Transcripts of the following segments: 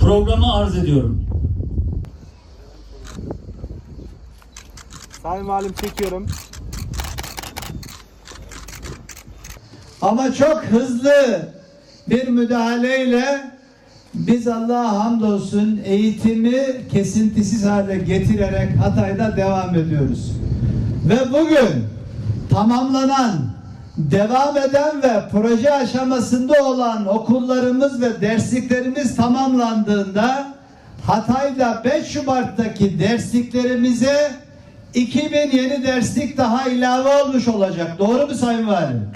Programı arz ediyorum. Sayın Valim çekiyorum. Ama çok hızlı bir müdahaleyle biz Allah'a hamdolsun eğitimi kesintisiz hale getirerek Hatay'da devam ediyoruz. Ve bugün tamamlanan, devam eden ve proje aşamasında olan okullarımız ve dersliklerimiz tamamlandığında Hatay'da 5 Şubat'taki dersliklerimize 2000 yeni derslik daha ilave olmuş olacak. Doğru mu Sayın Valim?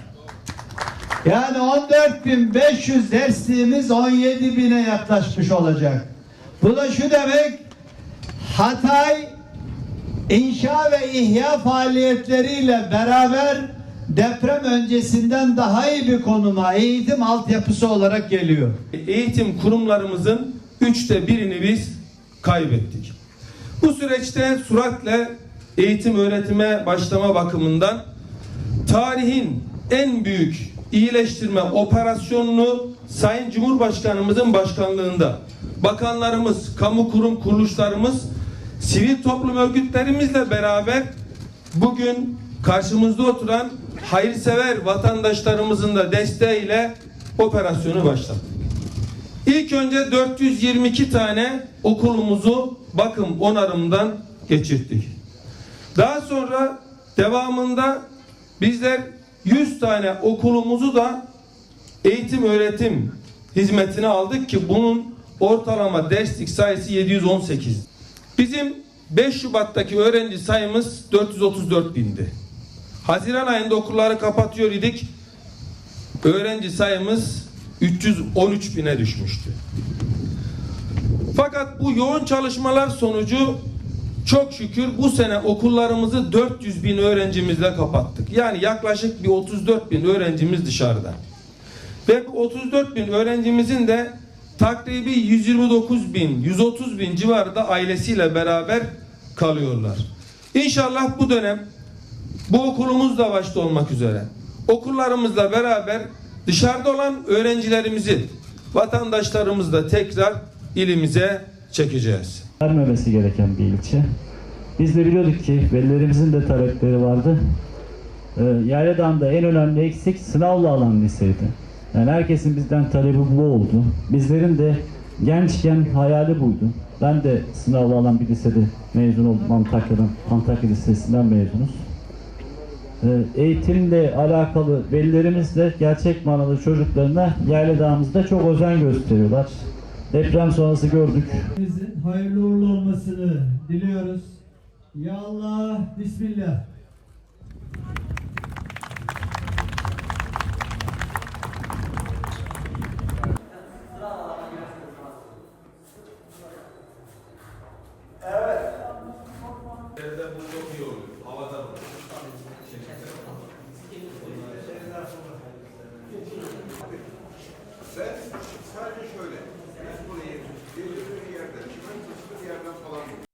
Yani 14.500 dersliğimiz 17.000'e yaklaşmış olacak. Bu da şu demek Hatay inşa ve ihya faaliyetleriyle beraber deprem öncesinden daha iyi bir konuma eğitim altyapısı olarak geliyor. eğitim kurumlarımızın üçte birini biz kaybettik. Bu süreçte süratle eğitim öğretime başlama bakımından tarihin en büyük iyileştirme operasyonunu Sayın Cumhurbaşkanımızın başkanlığında bakanlarımız, kamu kurum kuruluşlarımız, sivil toplum örgütlerimizle beraber bugün karşımızda oturan hayırsever vatandaşlarımızın da desteğiyle operasyonu başlattık. İlk önce 422 tane okulumuzu bakım onarımdan geçirdik. Daha sonra devamında bizler 100 tane okulumuzu da eğitim öğretim hizmetine aldık ki bunun ortalama derslik sayısı 718. Bizim 5 Şubat'taki öğrenci sayımız 434 bindi. Haziran ayında okulları kapatıyor idik. Öğrenci sayımız 313 bine düşmüştü. Fakat bu yoğun çalışmalar sonucu çok şükür bu sene okullarımızı 400 bin öğrencimizle kapattık. Yani yaklaşık bir 34 bin öğrencimiz dışarıda. Ve bu 34 bin öğrencimizin de takribi 129 bin, 130 bin civarında ailesiyle beraber kalıyorlar. İnşallah bu dönem bu okulumuz da başta olmak üzere okullarımızla beraber dışarıda olan öğrencilerimizi vatandaşlarımızla tekrar ilimize çekeceğiz. vermemesi gereken bir ilçe. Biz de biliyorduk ki velilerimizin de talepleri vardı. Ee, Yayladağ'da en önemli eksik sınavla alan liseydi. Yani herkesin bizden talebi bu oldu. Bizlerin de gençken hayali buydu. Ben de sınavla alan bir lisede mezun oldum Antakya'dan. Antakya Lisesi'nden mezunuz. Ee, Eğitimle alakalı velilerimiz de gerçek manada çocuklarına Yayladağ'ımızda çok özen gösteriyorlar. Deprem sonrası gördük. Hepimizin hayırlı uğurlu olmasını diliyoruz. Ya Allah, Bismillah. Ben sadece şöyle, biz burayı belirli bir yerden, çimen taşıdığı yerden falan